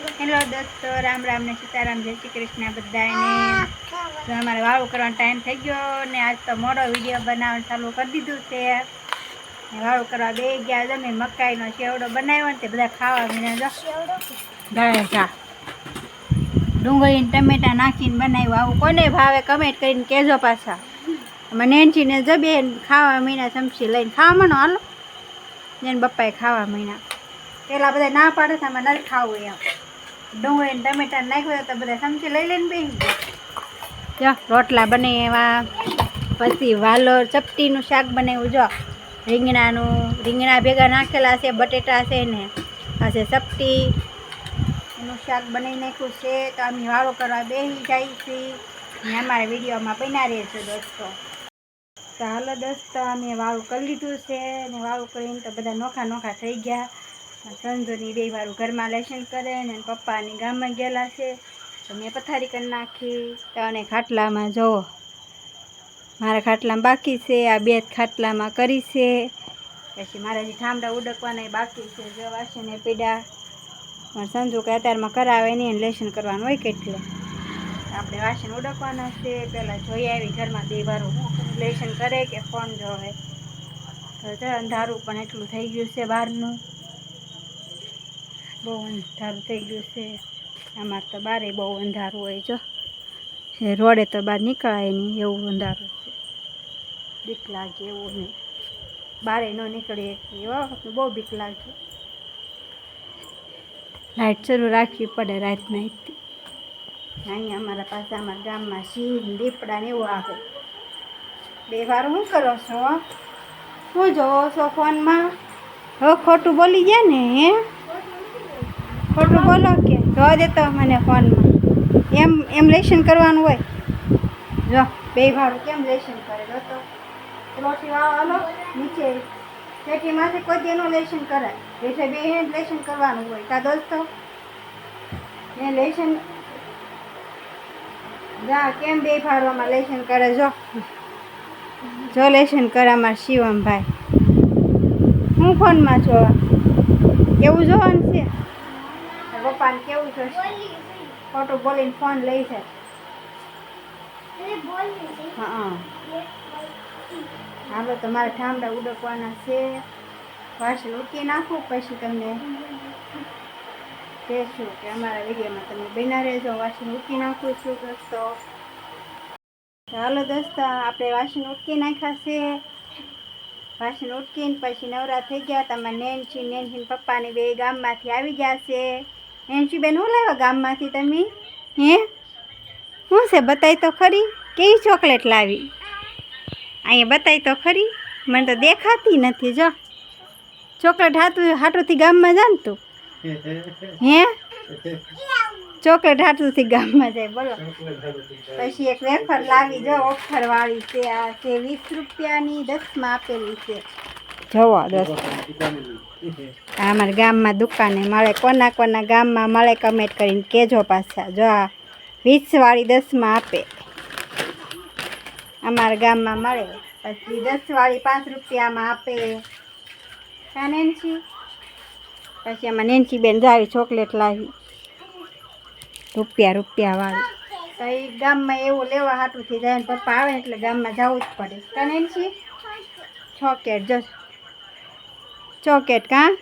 Hello દોસ્તો. રામ રામ ને સીતારામ. જય શ્રી કૃષ્ણ બધાને અમારે વાળું કરવાનો ટાઈમ થઈ ગયો ને આજ તો મોડો વીડિયો બનાવવાનું ચાલુ કરી દીધું છે. ને વાળું કરવા બે ગયા. જમે મકાઈનો શેવડો બનાવ્યો ને તે બધા ખાવા મને જો. ગળે જા ડુંગળી ને ટમેટા નાખીને બનાવ્યું. આવું કોને ભાવે કમેન્ટ કરીને કહેજો પાછા. અમે નેન્ચીને જબે ખાવા મહિના ચમચી લઈને ખાવા માંડો હાલો. જેને બપ્પાએ ખાવા મહિના પેલા બધા ના પાડે તો આમાં નથી ખાવું એમ. ડુંગળી ને ટમેટા નાખ્યો તો બધા ચમચી લઈ લઈને બેસી ગયા. જો, રોટલા બને એવા પછી વાલોર ચપટીનું શાક બનાવ્યું, જો. રીંગણાનું, રીંગણા ભેગા નાખેલા છે, બટેટા છે ને, આ છે ચપટી. એનું શાક બનાવી નાખ્યું છે, તો અમે વાળો કરવા બેસી જાય છે ને અમારા વિડીયોમાં બના રહે છે દોસ્તો. તો હાલો દોસ્તો, અમે વાળું કરી લીધું છે, ને વાળું કરીને તો બધા નોખા નોખા થઈ ગયા. સંજોની બે વાળું ઘરમાં લેસન કરે ને પપ્પાની ગામમાં ગયેલા છે. તો મેં પથારી કરી નાખી. અને ખાટલામાં જુઓ મારા ખાટલામાં બાકી છે, આ બે ખાટલામાં કરી છે. પછી મારા જે ઠામડા ઉડકવાના બાકી છે, જો વાસીને પીડા. પણ સંજુ કે અત્યારમાં કરાવે નહીં અને લેસન કરવાનું હોય કેટલે. આપણે વાસણ ઉડકવાના છે. પહેલાં જોઈ આવી ઘરમાં બે વારું લેસન કરે કે ફોન જોવે. તો અંધારું પણ એટલું થઈ ગયું છે બહારનું. બહુ અંધારું થઈ ગયું છે. અમારે તો બારે બહુ અંધારું હોય જો. એ રોડે તો બહાર નીકળાય નહીં, એવું અંધારું છે. બીક લાગે એવું નહીં. બારે ન નીકળીએ એવો બહુ બીક લાગે. લાઇટ શરૂ રાખવી પડે રાતના એટલી અહીંયા અમારા પાસે અમારા ગામમાં સિંહ, દીપડા ને એવું આવે. બે વાર શું કરો છો? શું જોવો છો ફોનમાં? હવે ખોટું બોલી ગયા ને, હે? ખોટું બોલો કે? જોવા દેતો મને ફોનમાં. એમ એમ લેશન કરવાનું હોય. જો, બે ભાડું કેમ લેશન કરે? જો તો. રોટી વાળો નીચે. પેટીમાંથી કોઈ તેનું લેશન કરાય. એટલે બે હેન્ડ લેશન કરવાનું હોય. કા દોસ્તો? એ લેશન જા, કેમ બે ભાડવામાં લેશન કરે? જો. જો લેશન કરે અમારા શિવમભાઈ. હું ફોનમાં જોવા? કેવું જોવાનું છે? પપ્પાને કેવું છે? ખોટું બોલીને ફોન લઈ છે. હા હાલો તો મારે ઠામડા ઉડકવાના છે. વાસણ ઉકી નાખું પછી તમને કહેશું કે અમારા વિડીયોમાં તમે બના રહેજો. વાસણ ઉકી નાખું છું દોસ્તો. ચાલો દોસ્તો આપણે વાસણ ઉટકી નાખ્યા છે. વાસણ ઉટકીને પછી નવરા થઈ ગયા તમારા નેનસી નેનસીન પપ્પાની બે ગામમાંથી આવી ગયા છે. નેનસી બેન શું લાવ્યા ગામમાંથી તમે? હે? શું છે? બતાવી તો ખરી. કેવી ચોકલેટ લાવી? અહીંયા બતાવી તો ખરી. મને તો દેખાતી નથી, જો. ચોકલેટ હાથું હાટુથી ગામમાં જા ને તું. હે? ચોકલેટ હાટુથી ગામમાં જાય, બોલો. પછી એક વેફર લાવી, જો ઓફર વાળી છે, આ છે વીસ રૂપિયાની, દસમાં આપેલી છે. જોવો દસ. આ અમારા ગામમાં દુકાને મળે કોના કોના ગામમાં મળે કમેન્ટ કરીને કહેજો પાછા. જો આ વીસ વાળી દસમાં આપે. અમારા ગામમાં મળે. પછી દસવાળી પાંચ રૂપિયામાં આપે. હા નેન્સી? પછી એમાં નેન્સી બેન જાવી ચોકલેટ લાવી. રૂપિયા રૂપિયાવાળી. તો એ ગામમાં એવું લેવા હાટુંથી જાય ને પપ્પા આવે એટલે ગામમાં જવું જ પડે. તને નેન્સી? ચોકેટ જો ચોકેટ કાં?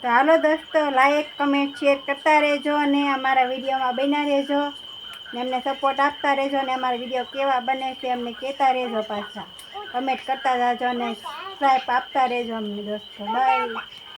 તો હાલો દોસ્તો લાઈક કમેન્ટ શેર કરતા રહેજો અને અમારા વિડીયોમાં બન્યા રહેજો. ને અમને સપોર્ટ આપતા રહેજો અને અમારા વીડિયો કેવા બને છે અમને કહેતા રહેજો પાછા. કમેન્ટ કરતા જાજો અને સબસ્ક્રાઈબ આપતા રહેજો અમને દોસ્તો. બાય